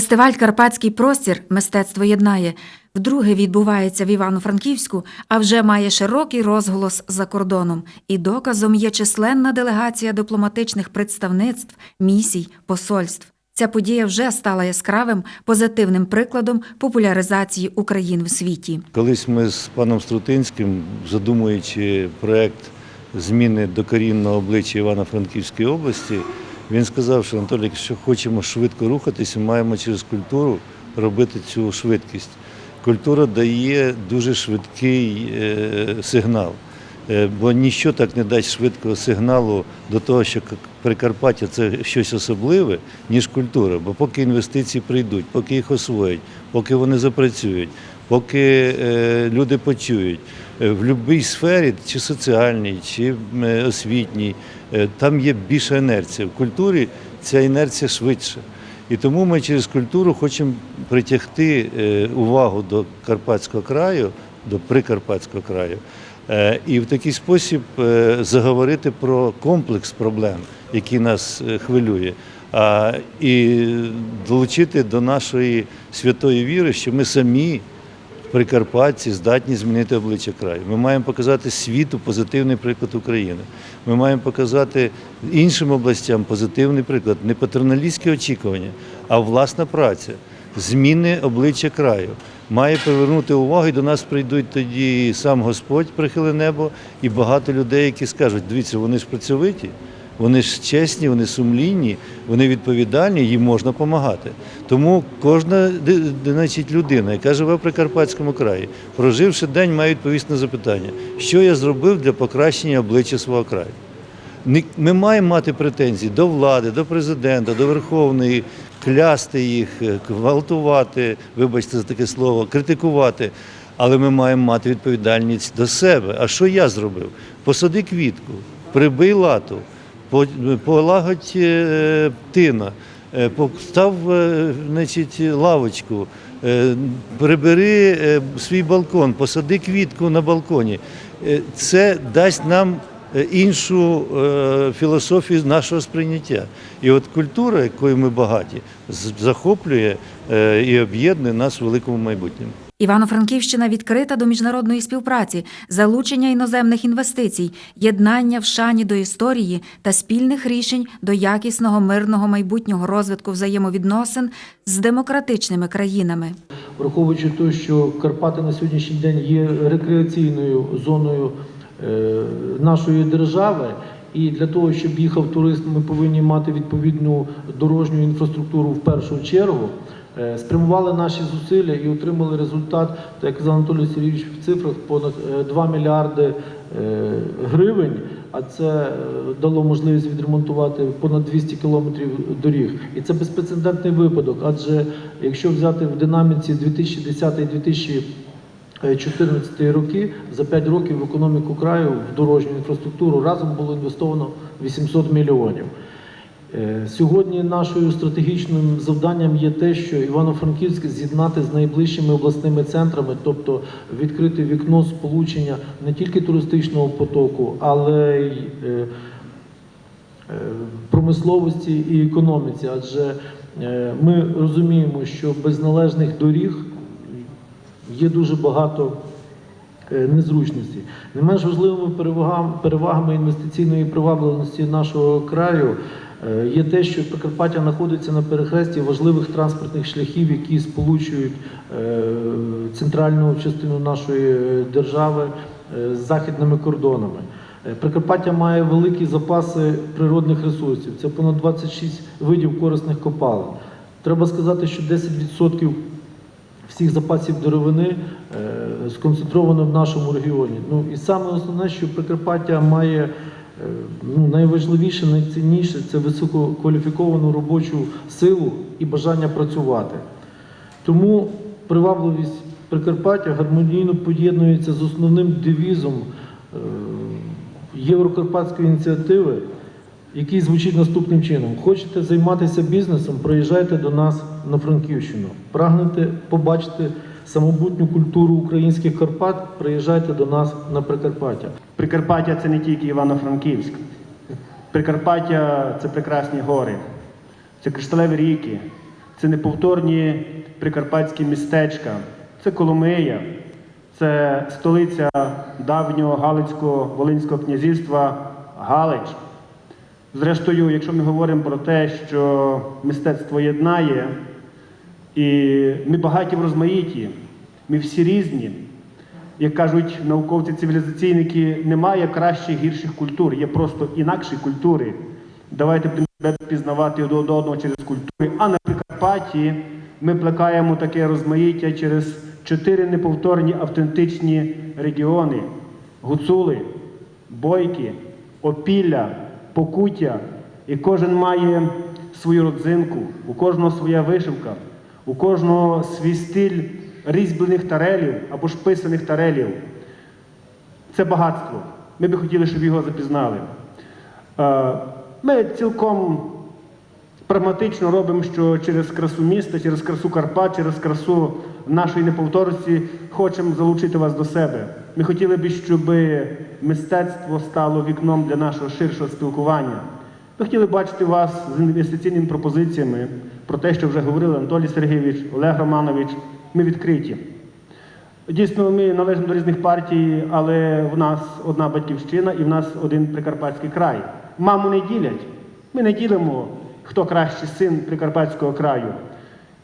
Фестиваль Карпатський простір мистецтво єднає вдруге відбувається в Івано-Франківську, а вже має широкий розголос за кордоном. І доказом є численна делегація дипломатичних представництв, місій, посольств. Ця подія вже стала яскравим позитивним прикладом популяризації України в світі. Колись ми з паном Струтинським, задумуючи проект зміни докорінного обличчя Івано-Франківської області, він сказав, що Анатолій, якщо хочемо швидко рухатися, маємо через культуру робити цю швидкість. Культура дає дуже швидкий е, сигнал. Е, Бо ніщо так не дасть швидкого сигналу до того, що Прикарпаття це щось особливе, ніж культура. Бо поки інвестиції прийдуть, поки їх освоять, поки вони запрацюють, поки е, люди почують е, в будь-якій сфері, чи соціальній, чи освітній, е, там є більша інерція. В культурі ця інерція швидша. І тому ми через культуру хочемо притягти увагу до Карпатського краю, до Прикарпатського краю, і в такий спосіб заговорити про комплекс проблем, які нас хвилює, і долучити до нашої святої віри, що ми самі Прикарпатці здатні змінити обличчя краю. Ми маємо показати світу позитивний приклад України. Ми маємо показати іншим областям позитивний приклад, не патерналістські очікування, а власна праця, зміни обличчя краю. Має привернути увагу, і до нас прийдуть тоді сам Господь, прихиле небо, і багато людей, які скажуть, дивіться, вони ж працьовиті. Вони ж чесні, вони сумлінні, вони відповідальні, їм можна допомагати. Тому кожна значить, людина, яка живе в Прикарпатському краї, проживши день, має відповісти на запитання, що я зробив для покращення обличчя свого краю. Ми маємо мати претензії до влади, до президента, до Верховної, клясти їх, е, гвалтувати, вибачте за таке слово, критикувати. Але ми маємо мати відповідальність до себе. А що я зробив? Посади квітку, прибий лату, полагодь е, тина, е, постав е, значить, лавочку, прибери свій балкон, посади квітку на балконі. Це дасть нам іншу філософію нашого сприйняття. І от культура, якою ми багаті, захоплює і об'єднує нас в великому майбутньому. Івано-Франківщина відкрита до міжнародної співпраці, залучення іноземних інвестицій, єднання в шані до історії та спільних рішень до якісного мирного майбутнього розвитку взаємовідносин з демократичними країнами. враховуючи те, що Карпати на сьогоднішній день є рекреаційною зоною е, нашої держави. І для того, щоб їхав турист, ми повинні мати відповідну дорожню інфраструктуру в першу чергу. Е, Спрямували наші зусилля і отримали результат, так як казав Анатолій Сергійович в цифрах, понад е, 2 мільярди е, гривень. А це е, дало можливість відремонтувати понад 200 кілометрів доріг. І це безпрецедентний випадок. Адже якщо взяти в динаміці 2010-2014 роки, за 5 років в економіку краю в дорожню інфраструктуру разом було інвестовано 800 мільйонів. Е, Сьогодні нашою стратегічним завданням є те, що Івано-Франківськ з'єднати з найближчими обласними центрами, тобто відкрити вікно сполучення не тільки туристичного потоку, але й е, е, промисловості і економіці. Адже ми розуміємо, що без належних доріг є дуже багато незручностей. Не менш важливими перевагами, інвестиційної привабливості нашого краю є те, що Прикарпаття знаходиться на перехресті важливих транспортних шляхів, які сполучують е, центральну частину нашої е, держави е, з західними кордонами. Е, Прикарпаття має великі запаси природних ресурсів. Це понад 26 видів корисних копалин. Треба сказати, що 10% всіх запасів деревини е, сконцентровано в нашому регіоні. Ну і саме основне, що Прикарпаття має е, ну, найважливіше, найцінніше це висококваліфіковану робочу силу і бажання працювати. Тому привабливість Прикарпаття гармонійно поєднується з основним девізом е, Єврокарпатської ініціативи, який звучить наступним чином: хочете займатися бізнесом, приїжджайте до нас на Франківщину. Прагнете побачити самобутню культуру українських Карпат, приїжджайте до нас на Прикарпаття. Прикарпаття це не тільки Івано-Франківськ. Прикарпаття це прекрасні гори, це кришталеві ріки, Це неповторні прикарпатські містечка, це Коломия, це столиця давнього Галицького Волинського князівства Галич. Зрештою, якщо ми говоримо про те, що мистецтво єднає, і ми багаті в розмаїтті, ми всі різні. Як кажуть науковці-цивілізаційники, немає кращих гірших культур, є просто інакші культури. Давайте себе пізнавати один одного через культури. А на Прикарпатті ми плекаємо таке розмаїття через чотири неповторні автентичні регіони: Гуцули, Бойки, Опілля, Покуття. І кожен має свою родзинку, у кожного своя вишивка, у кожного свій стиль різьблених тарелів або ж писаних тарелів. Це багатство. Ми би хотіли, щоб його запізнали. Е, Ми цілком прагматично робимо, що через красу міста, через красу Карпат, через красу нашої неповторності хочемо залучити вас до себе. Ми хотіли б, щоб мистецтво стало вікном для нашого ширшого спілкування. Ми хотіли бачити вас з інвестиційними пропозиціями про те, що вже говорили Анатолій Сергійович, Олег Романович. Ми відкриті. Дійсно, ми належимо до різних партій, але в нас одна батьківщина і в нас один прикарпатський край. Маму не ділять. Ми не ділимо, хто кращий син прикарпатського краю.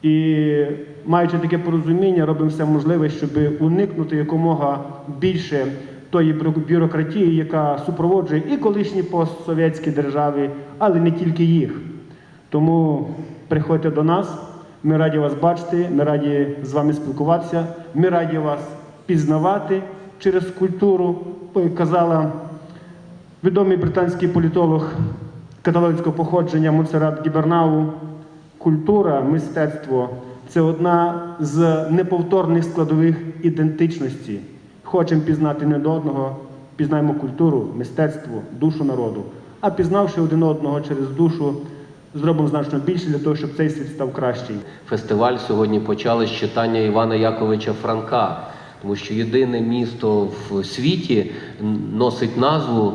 І маючи таке порозуміння, робимо все можливе, щоб уникнути якомога більше тої бюрократії, яка супроводжує і колишні постсовєтські держави, але не тільки їх. Тому приходьте до нас. Ми раді вас бачити, ми раді з вами спілкуватися, ми раді вас пізнавати через культуру. Казала відомий британський політолог католицького походження Муцерат Гібернау, культура, мистецтво це одна з неповторних складових ідентичності. Хочемо пізнати не до одного, пізнаємо культуру, мистецтво, душу народу. А пізнавши один одного через душу, зробимо значно більше для того, щоб цей світ став кращий. Фестиваль сьогодні почали з читання Івана Яковича Франка, тому що єдине місто в світі носить назву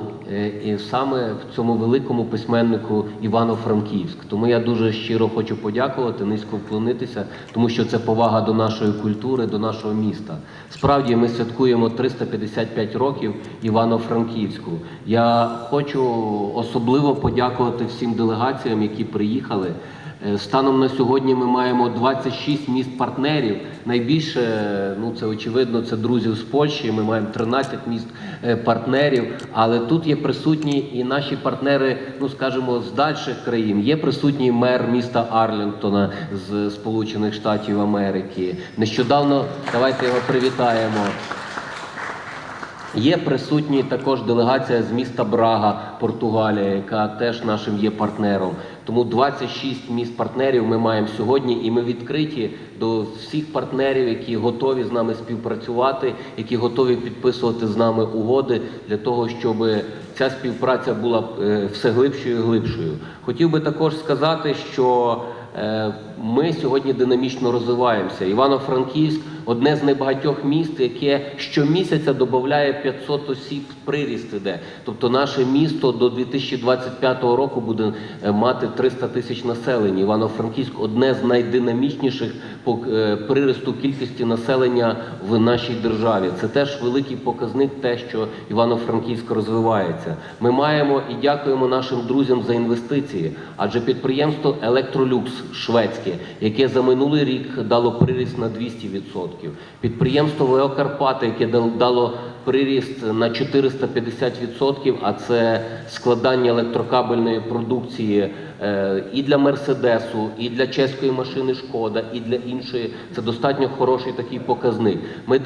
і саме в цьому великому письменнику Івано-Франківськ. Тому я дуже щиро хочу подякувати, низько вклонитися, тому що це повага до нашої культури, до нашого міста. Справді ми святкуємо 355 років Івано-Франківську. Я хочу особливо подякувати всім делегаціям, які приїхали. Е, Станом на сьогодні ми маємо 26 міст партнерів. Найбільше, ну це очевидно, це друзів з Польщі. Ми маємо 13 міст е. Але тут є присутні і наші партнери, ну скажімо, з дальших країн. Є присутній мер міста Арлінгтона з Сполучених Штатів Америки. Нещодавно давайте його привітаємо. Є присутні також делегація з міста Брага, Португалія, яка теж нашим є партнером. Тому 26 міст партнерів ми маємо сьогодні, і ми відкриті до всіх партнерів, які готові з нами співпрацювати, які готові підписувати з нами угоди для того, щоб ця співпраця була е, все глибшою і глибшою. Хотів би також сказати, що Ми сьогодні динамічно розвиваємося. Івано-Франківськ одне з небагатьох міст, яке щомісяця додає 500 осіб приріст іде. Тобто наше місто до 2025 року буде е, мати 300 тисяч населення. Івано-Франківськ одне з найдинамічніших по е, приросту кількості населення в нашій державі. Це теж великий показник, те, що Івано-Франківськ розвивається. Ми маємо і дякуємо нашим друзям за інвестиції, адже підприємство Електролюкс шведське, яке за минулий рік дало приріст на 200%. Підприємство ВО Карпати, яке дало приріст на 450%, а це складання електрокабельної продукції е, і для Мерседесу, і для чеської машини Шкода, і для іншої. Це достатньо хороший такий показник. Ми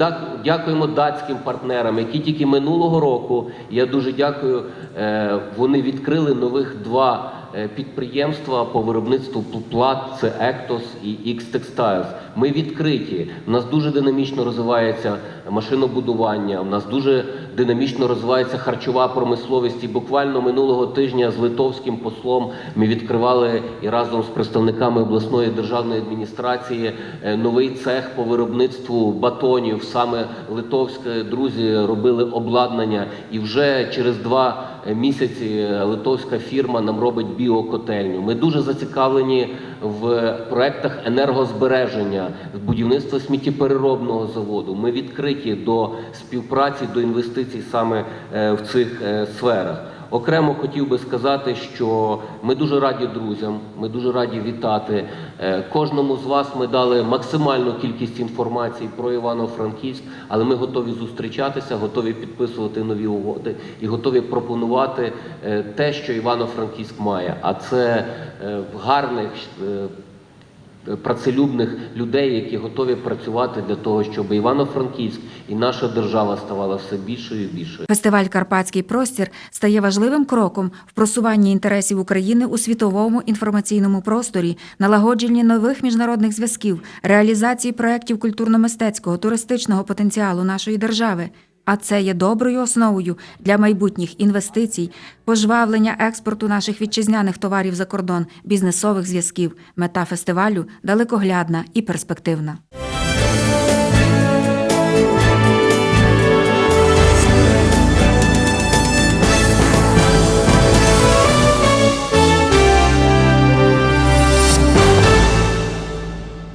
дякуємо датським партнерам, які тільки минулого року, я дуже дякую, е, вони відкрили нових два підприємства по виробництву плат, це Ектос і X Textiles. Ми відкриті. У нас дуже динамічно розвивається машинобудування. У нас дуже динамічно розвивається харчова промисловість. І буквально минулого тижня з литовським послом ми відкривали і разом з представниками обласної державної адміністрації е, новий цех по виробництву батонів. Саме литовське друзі робили обладнання, і вже через два е, місяці литовська фірма нам робить біокотельню. Ми дуже зацікавлені в проектах енергозбереження, будівництва сміттєпереробного заводу. Ми відкриті до співпраці, до інвестицій саме е, в цих е, сферах. Окремо хотів би сказати, що ми дуже раді друзям, ми дуже раді вітати. Е, Кожному з вас ми дали максимальну кількість інформації про Івано-Франківськ, але ми готові зустрічатися, готові підписувати нові угоди і готові пропонувати е, те, що Івано-Франківськ має. А це е, гарних. Працелюбних людей, які готові працювати для того, щоб Івано-Франківськ і наша держава ставала все більшою і більшою. Фестиваль Карпатський простір стає важливим кроком в просуванні інтересів України у світовому інформаційному просторі, налагодженні нових міжнародних зв'язків, реалізації проєктів культурно-мистецького туристичного потенціалу нашої держави. А це є доброю основою для майбутніх інвестицій, пожвавлення експорту наших вітчизняних товарів за кордон, бізнесових зв'язків. Мета фестивалю далекоглядна і перспективна.